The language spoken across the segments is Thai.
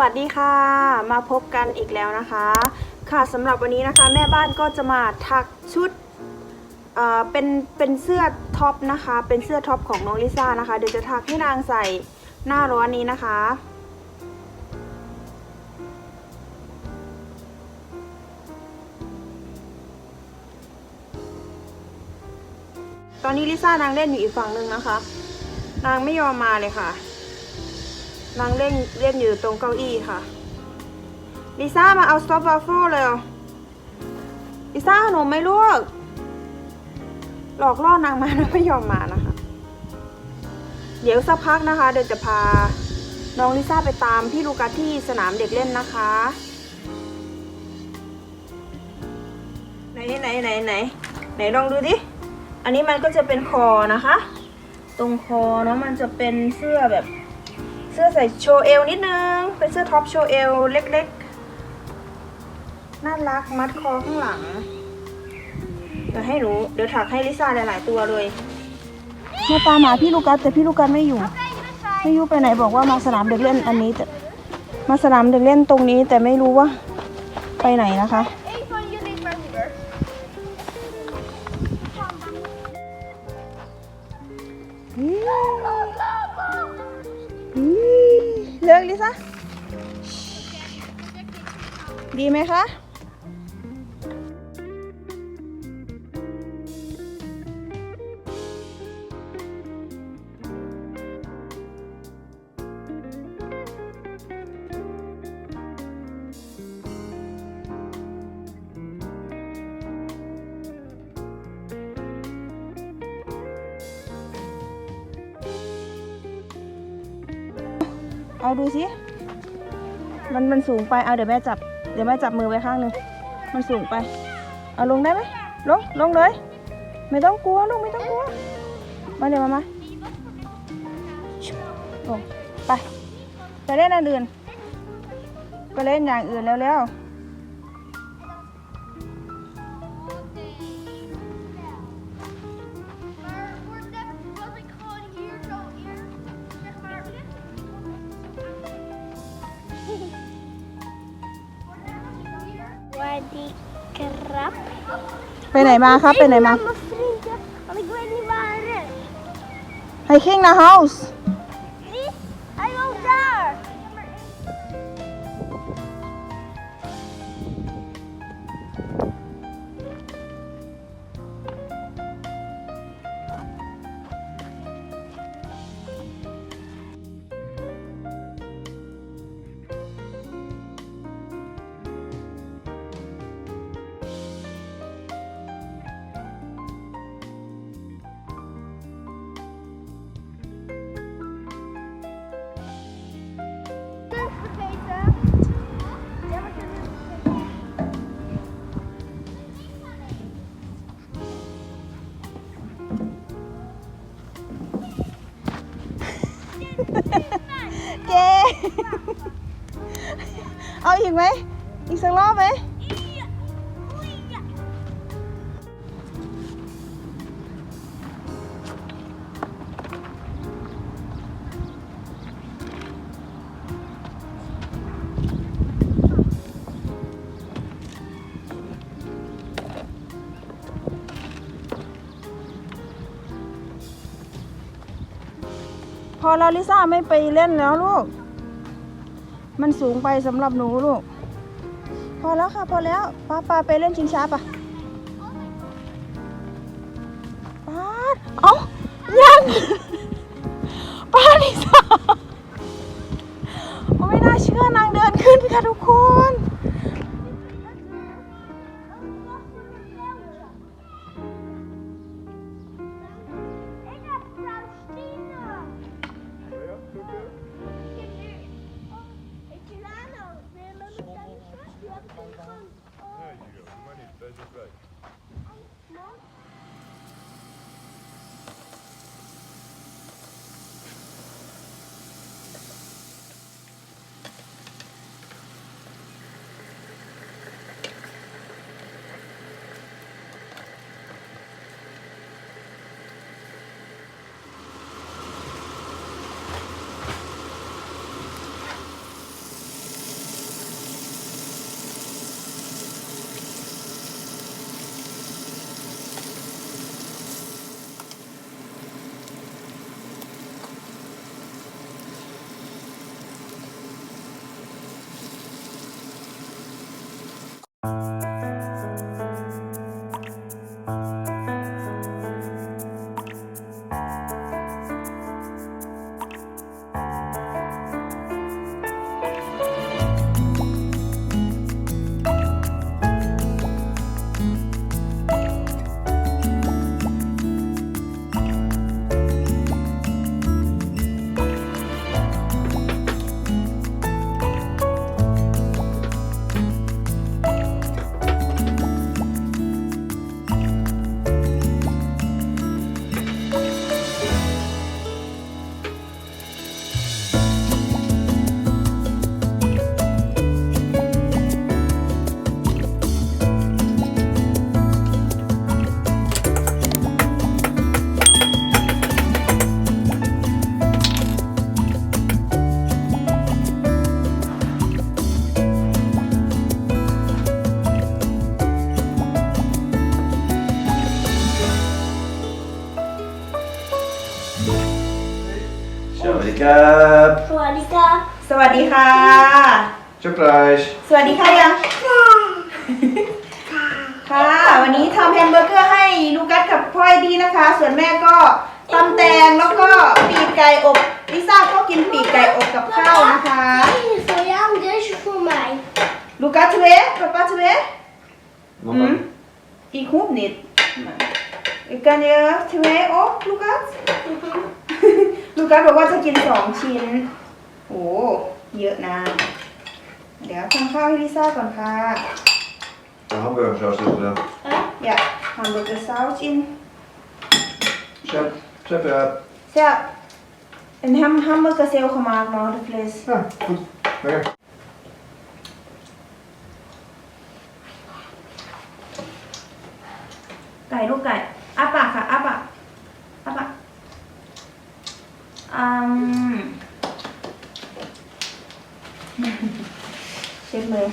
วัสดีค่ะ มาพบกันอีกแล้วนะคะ ค่ะสำหรับวันนี้นะคะ แม่บ้านก็จะมาถักชุดเอ่อเป็นเป็นเสื้อท็อปนะคะ เป็นเสื้อท็อปของน้องลิซ่านะคะ เดี๋ยวจะถักให้นางใส่หน้าร้อนนี้นะคะตอนนี้ลิซ่านางเล่นอยู่อีกฝั่งหนึ่งนะคะ นางไม่ยอมมาเลยค่ะ นางเล่นเล่นอยู่ตรงเก้าอี้ค่ะ ลิซ่ามาเอาสต็อปวาฟเฟิลเร็วลิซ่าขนมไม่ลูกหลอกล่อนางมานะไม่ยอมมานะคะ เดี๋ยวสักพักนะคะ เดี๋ยวจะพาน้องลิซ่าไปตามพี่ลูกัสที่สนามเด็กเล่นนะคะ ไหนไหนไหนไหนไหนลองดูดิ อันนี้มันก็จะเป็นคอนะคะ ตรงคอเนาะมันจะเป็นเสื้อแบบ เสื้อใส่โชว์เอวนิดนึง เป็นเสื้อท็อปโชว์เอวเล็กๆ น่ารักมัดคอข้างหลัง เดี๋ยวให้หนู เดี๋ยวถักให้ลิซ่าหลายๆตัวเลยมาตามหาพี่ลูกัสแต่พี่ลูกัสไม่อยู่ ไม่รู้ไปไหนบอกว่ามาสนามเด็กเล่นอันนี้แต่มาสนามเด็กเล่นตรงนี้แต่ไม่รู้ว่าไปไหนนะคะ ดีไหมคะเอาดูสิ มันมันสูงไป เอาเดี๋ยวแม่จับ เดี๋ยวแม่จับมือไว้ข้างหนึ่งมันสูงไป เอาลงได้ไหมลง ลงเลย ไม่ต้องกลัวลูกไม่ต้องกลัว มาเดี๋ยวมามาลงไป ไปเล่นอันอื่น ไปเล่นอย่างอื่นแล้วแล้ว Waar die krap. ไปไหนมาครับไปไหนมา mijn vrienden, want ik weet niet waar hij is. เอาอีกไหม อีกสักรอบไหม พอแล้วลิซ่าไม่ไปเล่นแล้วลูก มันสูงไปสำหรับหนูลูก พอแล้วค่ะ พอแล้วป้าปาไปเล่นชิงช้าปะป้าเอ้ายังป้าลิซ่าโอ้ไม่น่าเชื่อนางเดินขึ้นค่ะทุกคน Shabby cab. สวัสดีครับสวัสดีค่ะ Surprise. สวัสดีค่ะยังค่ะ วันนี้ทำแฮมเบอร์เกอร์ให้ลูกัสกับพ่อยดีนะคะ ส่วนแม่ก็ตำแตงแล้วก็ปีกไก่อบลิซ่าก็กินปีกไก่อบกับข้าวนะคะ Hey, voor jou en deze voor mij. ลูกัสเทเวปป้าเทเว Nog Mm. een? Ik hoop niet. Kan je twee op, Lucas? Lucas บอกว่าจะกินสองชิ้น โอ้เยอะนะ เดี๋ยวทำข้าวให้ลิซ่าก่อนค่ะ De hamburgersaus zit erin. อยากทำเบอร์เกอร์ซาวจิน Zet, zet er. แซ่บเป็นแฮมฮัมเบอร์เกอร์เซลเขามากเนาะ the place Ja, goed. Lekker. ไก่ลูกไก่อ้าปากค่ะอ้าปากอ้าปากอืม เช็ดมือ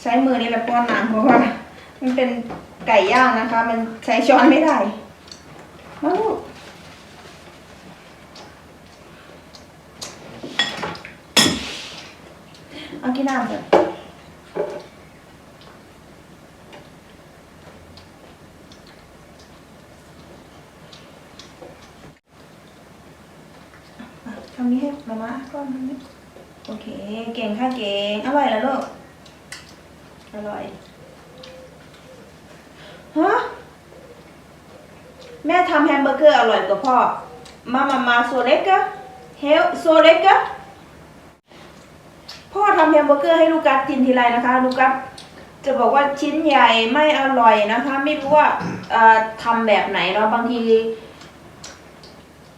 ใช้ มือนี่แหละป้อนน้ำเพราะว่า มันเป็นไก่ย่างนะคะ มันใช้ช้อนไม่ได้มาลูกเอากินน้ำก่อนอะทำนี้ให้มาม่าก้อนนี้โอเค เก่งค่ะเก่งอร่อยแล้วลูก อร่อย ฮะ แม่ทำแฮมเบอร์เกอร์อร่อยกว่าพ่อ มามามาโซเล็กกะเฮลโซเล็กกะพ่อทำแฮมเบอร์เกอร์ให้ลูกัสกินทีไรนะคะ ลูกัสจะบอกว่าชิ้นใหญ่ไม่อร่อยนะคะ ไม่รู้ว่าทำแบบไหนเนาะบางที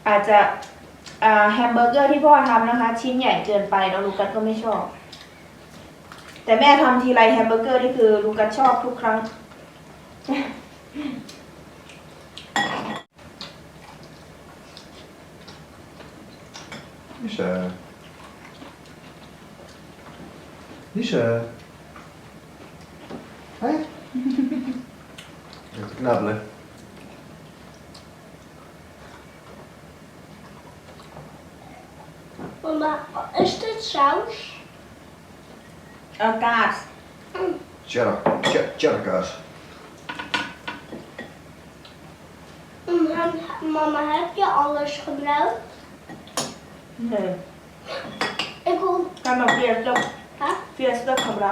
อาจจะแฮมเบอร์เกอร์ที่พ่อทำนะคะ ชิ้นใหญ่เกินไปเนาะลูกัสก็ไม่ชอบ แต่แม่ทำทีไรแฮมเบอร์เกอร์นี่คือลูกัสชอบทุกครั้ง Lisa. Lisa. Hé? Even knabbelen. Mama, is dit saus? เออกาส Cheddar. Che- Cheddar kaas. Mm, hem- Mama, heb je alles gebruikt? เออ Ik wil... การมาเฟียสต์ Hè? เฟียสต์ของเรา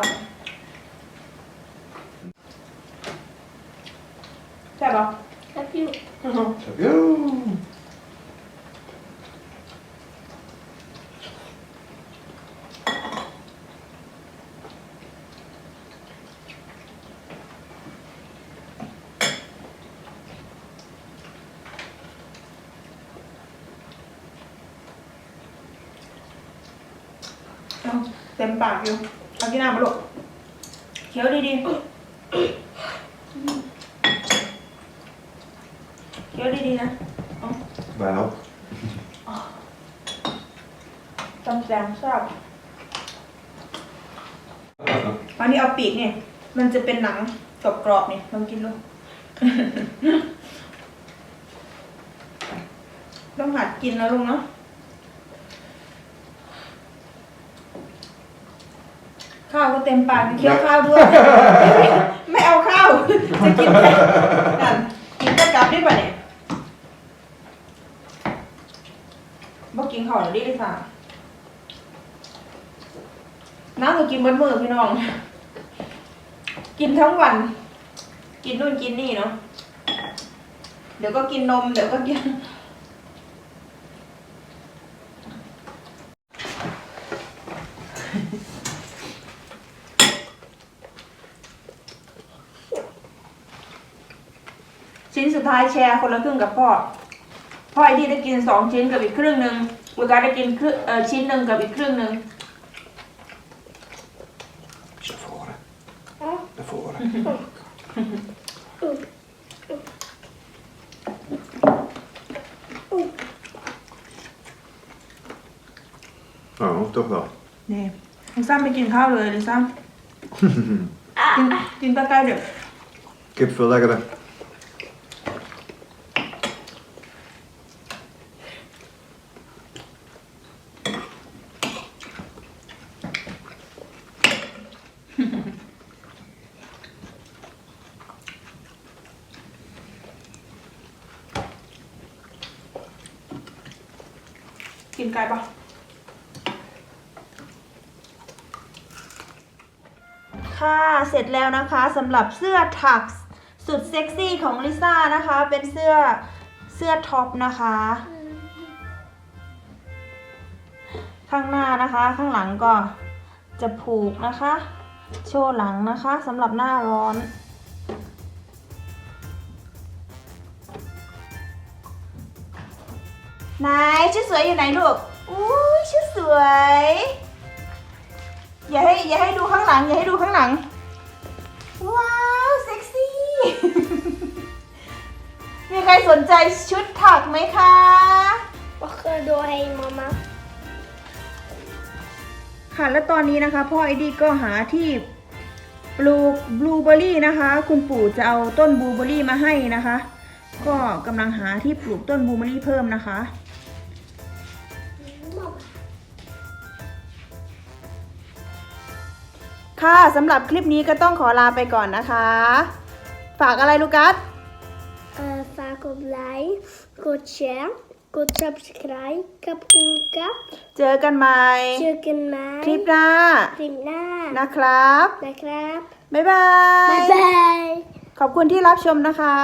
ใช่ปะ Heb je... Heb je? เอาเต็มปากอยู่เอากินน้ำมาลูกเคี้ยวดีๆเคี้ยวดีๆนะ Bijna op. จำแจงชอบอันนี้เอาปีกเนี่ย มันจะเป็นหนังกรอบๆเนี่ยลองกินดูต้องหัดกินแล้วลุงเนาะ ค ข้าวก็เต็มปากเคี้ยวข้าวด้วย ไม่เอาข้าวจะกินแต่นั่นกินแต่กลับได้ปะเนี่ยบ่กินข้าวหรือดิลิซ่าน้ำก็กินเบนมือพี่น้อง กินทั้งวัน กินนู่นกินนี่เนาะเดี๋ยวก็กินนม เดี๋ยวก็กิน ชิ้นสุด ท้ายแชร์คนละครึ่งกับพ่อ พ่อไอ้ที่ได้กินสองชิ้นกับอีกครึ่งหนึ่งลูกาได้กินครึ่งเอ่อชิ้นหนึ่งกับอีกครึ่งหนึ่ง Naar voren. Ja. Naar voren. Oh, toch wel. นี่ลิซ่าไม่กินข้าวเลยลิซ่ากินกินใกล้ๆเดี๋ยว Kip veel lekkerder. กิ นไก่ปะค่ะเสร็จแล้วนะคะสำหรับเสื้อถักสุดเซ็กซี่ของลิซ่านะคะ เป็นเสื้อเสื้อท็อปนะคะ ข้างหน้านะคะ ข้างหลังก็จะผูกนะคะ โชว์หลังนะคะสำหรับหน้าร้อน ไหนชุดสวยอยู่ไหนลูกอุ้ยชุดสวย อย่าให้อย่าให้ดูข้างหลัง อย่าให้ดูข้างหลัง ว้าวเซ็กซี่ มีใครสนใจชุดถักไหมคะ Mag er doorheen, mama? ค่ะและตอนนี้นะคะ พ่อไอดีก็หาที่ปลูกบลูเบอร์รี่นะคะ คุณปู่จะเอาต้นบลูเบอร์รี่มาให้นะคะ ก็กำลังหาที่ปลูกต้นบลูเบอร์รี่เพิ่มนะคะ ค่ะสำหรับคลิปนี้ก็ต้องขอลาไปก่อนนะคะ ฝากอะไรลูกัส Eh, vaak op like, goed share, goed subscribe, kapoenka, เจอกันใหม่ chicken คลิป mij, หน้า prima, นะครับ lekker, บ๊ายบาย bye bye. ขอบคุณที่รับชมนะคะ